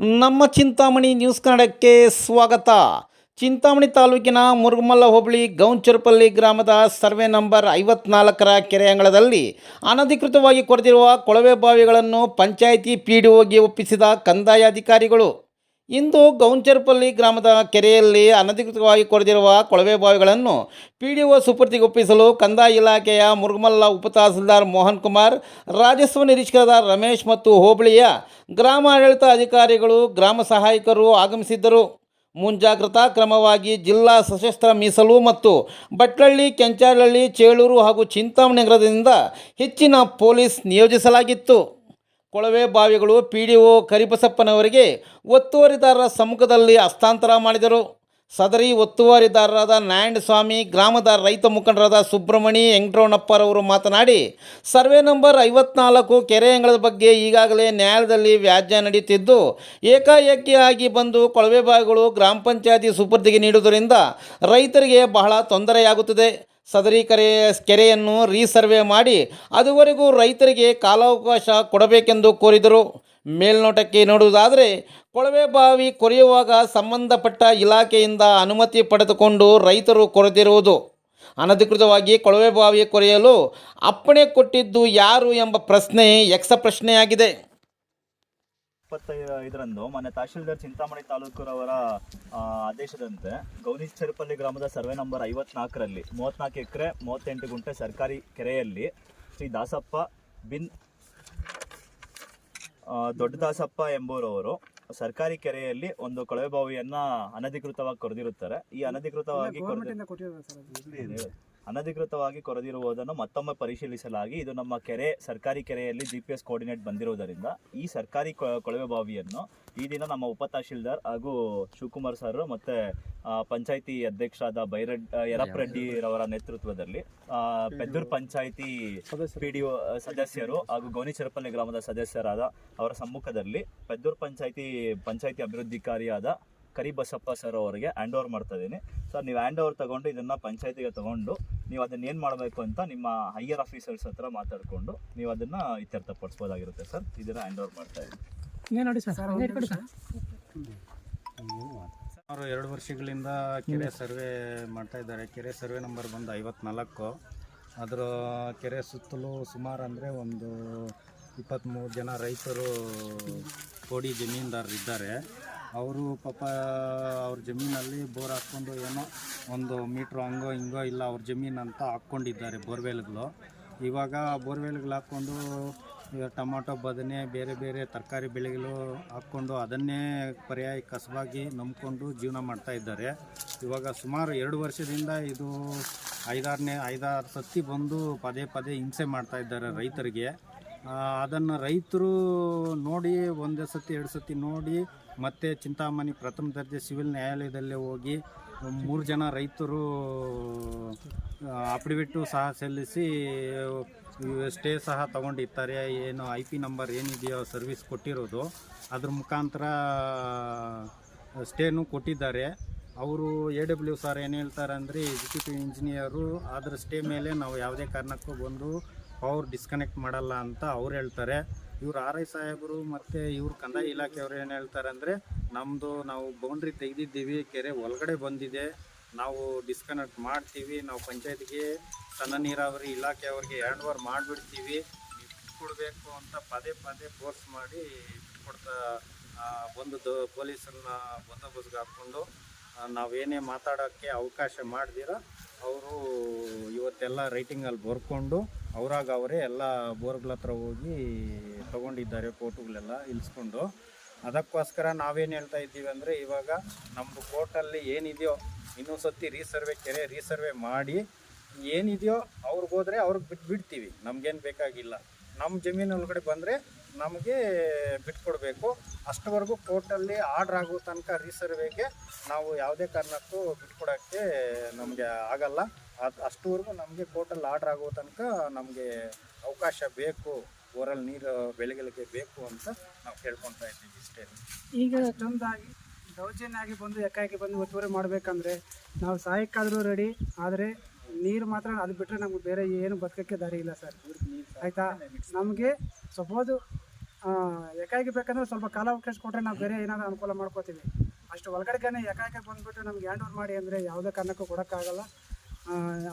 ನಮ್ಮ ಚಿಂತಾಮಣಿ ನ್ಯೂಸ್ ಕನ್ನಡಕ್ಕೆ ಸ್ವಾಗತ. ಚಿಂತಾಮಣಿ ತಾಲೂಕಿನ ಮುರುಗಮಲ್ಲ ಹೋಬಳಿ ಗೌಂಚರಪಲ್ಲಿ ಗ್ರಾಮದ ಸರ್ವೆ ನಂಬರ್ ಐವತ್ನಾಲ್ಕರ ಕೆರೆ ಅಂಗಳದಲ್ಲಿ ಅನಧಿಕೃತವಾಗಿ ಕೊರೆದಿರುವ ಕೊಳವೆ ಬಾವಿಗಳನ್ನು ಪಂಚಾಯಿತಿ ಪಿ ಡಿ ಒಗೆ ಒಪ್ಪಿಸಿದ ಕಂದಾಯ ಅಧಿಕಾರಿಗಳು ಇಂದು ಗೌಂಚರ್ಪಲ್ಲಿ ಗ್ರಾಮದ ಕೆರೆಯಲ್ಲಿ ಅನಧಿಕೃತವಾಗಿ ಕೊರೆದಿರುವ ಕೊಳವೆ ಬಾವಿಗಳನ್ನು ಪಿ ಡಿ ಒ ಸುಪರ್ದಿಗೆ ಒಪ್ಪಿಸಲು ಕಂದಾಯ ಇಲಾಖೆಯ ಮುರುಗಮಲ್ಲ ಉಪತಹಸೀಲ್ದಾರ್ ಮೋಹನ್ ಕುಮಾರ್ ರಾಜಸ್ವ ನಿರೀಕ್ಷಕರಾದ ರಮೇಶ್ ಮತ್ತು ಹೋಬಳಿಯ ಗ್ರಾಮ ಆಡಳಿತ ಅಧಿಕಾರಿಗಳು, ಗ್ರಾಮ ಸಹಾಯಕರು ಆಗಮಿಸಿದ್ದರು. ಮುಂಜಾಗ್ರತಾ ಕ್ರಮವಾಗಿ ಜಿಲ್ಲಾ ಸಶಸ್ತ್ರ ಮೀಸಲು ಮತ್ತು ಬಟ್ಲಳ್ಳಿ, ಕೆಂಚಾರಳ್ಳಿ, ಚೇಳೂರು ಹಾಗೂ ಚಿಂತಾಮಣಿ ನಗರದಿಂದ ಹೆಚ್ಚಿನ ಪೊಲೀಸ್ ನಿಯೋಜಿಸಲಾಗಿತ್ತು. ಕೊಳವೆ ಬಾವಿಗಳು ಪಿ ಡಿ ಒ ಕರಿಬಸಪ್ಪನವರಿಗೆ ಒತ್ತುವರಿದಾರರ ಸಮ್ಮುಖದಲ್ಲಿ ಹಸ್ತಾಂತರ ಮಾಡಿದರು. ಸದರಿ ಒತ್ತುವರಿದಾರರಾದ ನಾರಾಯಣ ಸ್ವಾಮಿ ಗ್ರಾಮದ ರೈತ ಮುಖಂಡರಾದ ಸುಬ್ರಹ್ಮಣಿ ವೆಂಕಟರಮಣಪ್ಪರವರು ಮಾತನಾಡಿ, ಸರ್ವೆ ನಂಬರ್ ಐವತ್ನಾಲ್ಕು ಕೆರೆ ಅಂಗಳದ ಬಗ್ಗೆ ಈಗಾಗಲೇ ನ್ಯಾಯಾಲಯದಲ್ಲಿ ವ್ಯಾಜ್ಯ ನಡೆಯುತ್ತಿದ್ದು ಏಕಾಏಕಿಯಾಗಿ ಬಂದು ಕೊಳವೆ ಬಾವಿಗಳು ಗ್ರಾಮ ಪಂಚಾಯತಿ ಸುಪರ್ದಿಗೆ ನೀಡುವುದರಿಂದ ರೈತರಿಗೆ ಬಹಳ ತೊಂದರೆಯಾಗುತ್ತದೆ. ಸದರಿ ಕೆರೆ ಕೆರೆಯನ್ನು ರೀಸರ್ವೆ ಮಾಡಿ ಅದುವರೆಗೂ ರೈತರಿಗೆ ಕಾಲಾವಕಾಶ ಕೊಡಬೇಕೆಂದು ಕೋರಿದರು. ಮೇಲ್ನೋಟಕ್ಕೆ ನೋಡುವುದಾದರೆ, ಕೊಳವೆ ಬಾವಿ ಕೊರೆಯುವಾಗ ಸಂಬಂಧಪಟ್ಟ ಇಲಾಖೆಯಿಂದ ಅನುಮತಿ ಪಡೆದುಕೊಂಡು ರೈತರು ಕೊರೆದಿರುವುದು. ಅನಧಿಕೃತವಾಗಿ ಕೊಳವೆ ಬಾವಿ ಕೊರೆಯಲು ಅಪ್ಪಣೆ ಕೊಟ್ಟಿದ್ದು ಯಾರು ಎಂಬ ಪ್ರಶ್ನೆ ಯಕ್ಷ ಪ್ರಶ್ನೆಯಾಗಿದೆ. ಇಪ್ಪತ್ತೈದರಂದು ಮೊನ್ನೆ ತಹಶೀಲ್ದಾರ್ ಚಿಂತಾಮಣಿ ತಾಲೂಕುರವರ ರವರ ಆದೇಶದಂತೆ ಗೌರೀಶ್ ಚೆರುಪಲ್ಲಿ ಗ್ರಾಮದ ಸರ್ವೆ ನಂಬರ್ ಐವತ್ನಾಲ್ಕರಲ್ಲಿ ಮೂವತ್ನಾಲ್ಕು ಎಕರೆ ಮೂವತ್ತೆಂಟು ಗುಂಟೆ ಸರ್ಕಾರಿ ಕೆರೆಯಲ್ಲಿ ಶ್ರೀ ದಾಸಪ್ಪ ಬಿನ್ ದೊಡ್ಡ ದಾಸಪ್ಪ ಎಂಬುವರವರು ಸರ್ಕಾರಿ ಕೆರೆಯಲ್ಲಿ ಒಂದು ಕೊಳವೆ ಬಾವಿಯನ್ನ ಅನಧಿಕೃತವಾಗಿ ಕೊರೆದಿರುತ್ತಾರೆ. ಈ ಅನಧಿಕೃತವಾಗಿ ಅನಧಿಕೃತವಾಗಿ ಕೊರೆದಿರುವುದನ್ನು ಮತ್ತೊಮ್ಮೆ ಪರಿಶೀಲಿಸಲಾಗಿ ಇದು ನಮ್ಮ ಕೆರೆ ಸರ್ಕಾರಿ ಕೆರೆಯಲ್ಲಿ ಜಿ ಪಿ ಎಸ್ ಕೋಆರ್ಡಿನೇಟ್ ಬಂದಿರುವುದರಿಂದ ಈ ಸರ್ಕಾರಿ ಕೊಳವೆ ಬಾವಿಯನ್ನು ಈ ದಿನ ನಮ್ಮ ಉಪ ತಹಶೀಲ್ದಾರ್ ಹಾಗೂ ಶಿವಕುಮಾರ್ ಸರ್ ಮತ್ತೆ ಪಂಚಾಯಿತಿ ಅಧ್ಯಕ್ಷರಾದ ಬೈರೆಡ್ ಯರಪ್ ರೆಡ್ಡಿ ರವರ ನೇತೃತ್ವದಲ್ಲಿ ಪೆದ್ದೂರ್ ಪಂಚಾಯಿತಿ ಪಿ ಡಿ ಸದಸ್ಯರು ಹಾಗೂ ಗೋಣಿಚರಪಲ್ಲಿ ಗ್ರಾಮದ ಸದಸ್ಯರಾದ ಅವರ ಸಮ್ಮುಖದಲ್ಲಿ ಪೆದ್ದೂರ್ ಪಂಚಾಯಿತಿ ಪಂಚಾಯಿತಿ ಅಭಿವೃದ್ಧಿಕಾರಿಯಾದ ಕರಿಬಸಪ್ಪ ಸರ್ ಅವರಿಗೆ ಹ್ಯಾಂಡ್ ಓವರ್ ಮಾಡ್ತಾ ಇದ್ದೀನಿ. ಸರ್ ನೀವು ಹ್ಯಾಂಡ್ ಓವರ್ ತಗೊಂಡು ಇದನ್ನ ಪಂಚಾಯತಿಗೆ ತಗೊಂಡು ನೀವು ಅದನ್ನ ಏನು ಮಾಡಬೇಕು ಅಂತ ನಿಮ್ಮ ಹೈಯರ್ ಆಫೀಸರ್ಸ್ ಹತ್ರ ಮಾತಾಡಿಕೊಂಡು ನೀವು ಅದನ್ನ ಇತ್ಯರ್ಥಪಡಿಸ್ಬೋದಾಗಿರುತ್ತೆ ಸರ್. ಇದನ್ನ ಹ್ಯಾಂಡ್ ಓವರ್ ಮಾಡ್ತಾ ಇದ್ದೀನಿ. ನೋಡಿ ಸರ್ ಹಂಗೆ ಸರ್. ಸುಮಾರು ಎರಡು ವರ್ಷಗಳಿಂದ ಕೆರೆ ಸರ್ವೆ ಮಾಡ್ತಾ ಇದ್ದಾರೆ. ಕೆರೆ ಸರ್ವೆ ನಂಬರ್ ಬಂದು ಐವತ್ನಾಲ್ಕು. ಅದರ ಕೆರೆ ಸುತ್ತಲೂ ಸುಮಾರು ಅಂದರೆ ಒಂದು ಇಪ್ಪತ್ತ್ಮೂರು ಜನ ರೈತರು ಕೋಡಿ ಜಮೀನ್ದಾರರಿದ್ದಾರೆ. ಅವರು ಪಾಪ ಅವ್ರ ಜಮೀನಲ್ಲಿ ಬೋರ್ ಹಾಕ್ಕೊಂಡು ಏನೋ ಒಂದು ಮೀಟ್ರ್ ಹಂಗೋ ಹಿಂಗೋ ಇಲ್ಲ ಅವ್ರ ಜಮೀನು ಅಂತ ಹಾಕ್ಕೊಂಡಿದ್ದಾರೆ ಬೋರ್ವೆಲ್ಗಳು. ಇವಾಗ ಬೋರ್ವೆಲ್ಗಳು ಹಾಕ್ಕೊಂಡು ಟೊಮಾಟೊ ಬದನೆ, ಬೇರೆ ಬೇರೆ ತರಕಾರಿ ಬೆಳೆಗಳು ಹಾಕ್ಕೊಂಡು ಅದನ್ನೇ ಪರ್ಯಾಯ ಕಸವಾಗಿ ನಂಬ್ಕೊಂಡು ಜೀವನ ಮಾಡ್ತಾ ಇದ್ದಾರೆ. ಇವಾಗ ಸುಮಾರು ಎರಡು ವರ್ಷದಿಂದ ಇದು ಐದಾರನೇ, ಐದಾರು ಸತಿ ಬಂದು ಪದೇ ಪದೇ ಹಿಂಸೆ ಮಾಡ್ತಾ ಇದ್ದಾರೆ ರೈತರಿಗೆ. ಅದನ್ನು ರೈತರು ನೋಡಿ ಒಂದೇ ಸತಿ, ಎರಡು ಸತಿ ನೋಡಿ ಮತ್ತೆ ಚಿಂತಾಮಣಿ ಪ್ರಥಮ ದರ್ಜೆ ಸಿವಿಲ್ ನ್ಯಾಯಾಲಯದಲ್ಲೇ ಹೋಗಿ ಮೂರು ಜನ ರೈತರು ಅಫಿಡವಿಟ್ಟು ಸಹ ಸಲ್ಲಿಸಿ ಸ್ಟೇ ಸಹ ತಗೊಂಡಿರ್ತಾರೆ. ಏನು ಐ ಪಿ ನಂಬರ್ ಏನಿದೆಯೋ ಸರ್ವಿಸ್ ಕೊಟ್ಟಿರೋದು. ಅದ್ರ ಮುಖಾಂತರ ಸ್ಟೇನು ಕೊಟ್ಟಿದ್ದಾರೆ. ಅವರು ಎ ಡಬ್ಲ್ಯೂ ಸರ್ ಏನು ಹೇಳ್ತಾರೆ ಅಂದರೆ, ಎಕ್ಸಿಕ್ಯೂಟಿವ್ ಇಂಜಿನಿಯರು ಅದರ ಸ್ಟೇ ಮೇಲೆ ನಾವು ಯಾವುದೇ ಕಾರಣಕ್ಕೂ ಬಂದು ಪವರ್ ಡಿಸ್ಕನೆಕ್ಟ್ ಮಾಡಲ್ಲ ಅಂತ ಅವ್ರು ಹೇಳ್ತಾರೆ. ಇವ್ರು ಆರ್ ಐ ಸಾಹೇಬರು ಮತ್ತು ಇವ್ರು ಕಂದಾಯ ಇಲಾಖೆಯವರು ಏನು ಹೇಳ್ತಾರೆ ಅಂದರೆ ನಮ್ಮದು ನಾವು ಬೌಂಡ್ರಿ ತೆಗೆದಿದ್ದೀವಿ, ಕೆರೆ ಒಳಗಡೆ ಬಂದಿದೆ, ನಾವು ಡಿಸ್ಕನೆಕ್ಟ್ ಮಾಡ್ತೀವಿ, ನಾವು ಪಂಚಾಯತ್ಗೆ ಸಣ್ಣ ನೀರಾವರಿ ಇಲಾಖೆಯವ್ರಿಗೆ ಹ್ಯಾಂಡ್ ಓವರ್ ಮಾಡಿಬಿಡ್ತೀವಿ ಕೊಡಬೇಕು ಅಂತ ಪದೇ ಪದೇ ಫೋರ್ಸ್ ಮಾಡಿ ಕೊಡ್ತಾ ಬಂದು ಪೊಲೀಸನ್ನ ಪೊಲೀಸರನ್ನ ಬಂದೋಬಸ್ಗೆ ಹಾಕ್ಕೊಂಡು ನಾವೇನೇ ಮಾತಾಡೋಕ್ಕೆ ಅವಕಾಶ ಮಾಡಿದಿರೋ, ಅವರು ಇವತ್ತೆಲ್ಲ ರೈಟಿಂಗಲ್ಲಿ ಬರ್ಕೊಂಡು ಅವರಾಗ ಅವರೇ ಎಲ್ಲ ಬೋರ್ಗಳ ಹತ್ರ ಹೋಗಿ ತಗೊಂಡಿದ್ದಾರೆ ಕೋಟುಗಳೆಲ್ಲ ಇಳಿಸ್ಕೊಂಡು ಅದಕ್ಕೋಸ್ಕರ ನಾವೇನು ಹೇಳ್ತಾ ಇದ್ದೀವಿ ಅಂದರೆ ಇವಾಗ ನಮ್ಮದು ಕೋರ್ಟಲ್ಲಿ ಏನಿದೆಯೋ ಇನ್ನೊಂದು ಸತಿ ರೀಸರ್ವೆ ಕೆರೆ ರೀಸರ್ವೆ ಮಾಡಿ ಏನಿದೆಯೋ ಅವ್ರಿಗೆ ಹೋದರೆ ಅವ್ರಿಗೆ ಬಿಟ್ಟು ಬಿಡ್ತೀವಿ. ನಮಗೇನು ಬೇಕಾಗಿಲ್ಲ. ನಮ್ಮ ಜಮೀನು ಒಳಗಡೆ ಬಂದರೆ ನಮಗೆ ಬಿಟ್ಕೊಡಬೇಕು. ಅಷ್ಟವರೆಗೂ ಕೋರ್ಟಲ್ಲಿ ಆರ್ಡ್ರ್ ಆಗೋ ತನಕ ರೀಸರ್ವೆಗೆ ನಾವು ಯಾವುದೇ ಕಾರಣಕ್ಕೂ ಬಿಟ್ಕೊಡೋಕ್ಕೆ ನಮಗೆ ಆಗಲ್ಲ. ಅದು ಅಷ್ಟುವರೆಗೂ ನಮಗೆ ಕೋರ್ಟಲ್ಲಿ ಆರ್ಡ್ರ್ ಆಗೋ ತನಕ ನಮಗೆ ಅವಕಾಶ ಬೇಕು. ಬೋರಲ್ಲಿ ನೀರು ಬೆಳೆಗಳಿಗೆ ಬೇಕು ಅಂತ ನಾವು ಕೇಳ್ಕೊತಾ ಇದ್ದೀವಿ ಇಷ್ಟೇ. ಈಗ ಚಂದಾಗಿ ದೌರ್ಜನ್ಯ ಆಗಿ ಬಂದು ಎಕ್ಕಾಯಿಗೆ ಬಂದು ಒತ್ತುವರಿ ಮಾಡಬೇಕಂದ್ರೆ ನಾವು ಸಹಾಯಕ್ಕಾದರೂ ರೆಡಿ ಆದರೆ ನೀರು ಮಾತ್ರ ಅದು ಬಿಟ್ಟರೆ ನಮ್ಗೆ ಬೇರೆ ಏನು ಬದುಕಕ್ಕೆ ದಾರಿ ಇಲ್ಲ ಸರ್. ಆಯಿತಾ? ನಮಗೆ ಸಪೋಸು ಏಕಾಏಕಿ ಬೇಕಂದ್ರೆ ಸ್ವಲ್ಪ ಕಾಲಾವಕಾಶ ಕೊಟ್ಟರೆ ನಾವು ಬೇರೆ ಏನಾದರೂ ಅನುಕೂಲ ಮಾಡ್ಕೋತೀವಿ. ಅಷ್ಟು ಒಳಗಡೆಗೆ ಏಕಾಏಕಿ ಬಂದುಬಿಟ್ಟು ನಮ್ಗೆ ಹ್ಯಾಂಡ್ ಓವರ್ ಮಾಡಿ ಅಂದರೆ ಯಾವುದೇ ಕಾರಣಕ್ಕೂ ಕೊಡೋಕ್ಕಾಗಲ್ಲ.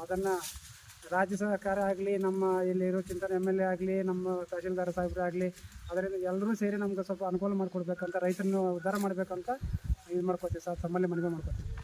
ಅದನ್ನು ರಾಜ್ಯ ಸರ್ಕಾರ ಆಗಲಿ, ನಮ್ಮ ಇಲ್ಲಿರೋ ಚಿಂತನೆ ಎಂ ಎಲ್ ಎ ಆಗಲಿ, ನಮ್ಮ ತಹಶೀಲ್ದಾರ್ ಸಾಹೇಬ್ರು ಆಗಲಿ, ಅದರಿಂದ ಎಲ್ಲರೂ ಸೇರಿ ನಮ್ಗೆ ಸ್ವಲ್ಪ ಅನುಕೂಲ ಮಾಡಿಕೊಡ್ಬೇಕಂತ, ರೈತರನ್ನು ಉದ್ಧಾರ ಮಾಡಬೇಕಂತ ಇದು ಮಾಡ್ಕೋತೀವಿ ಸರ್, ತಮ್ಮಲ್ಲಿ ಮನವಿ ಮಾಡ್ಕೋತೀವಿ.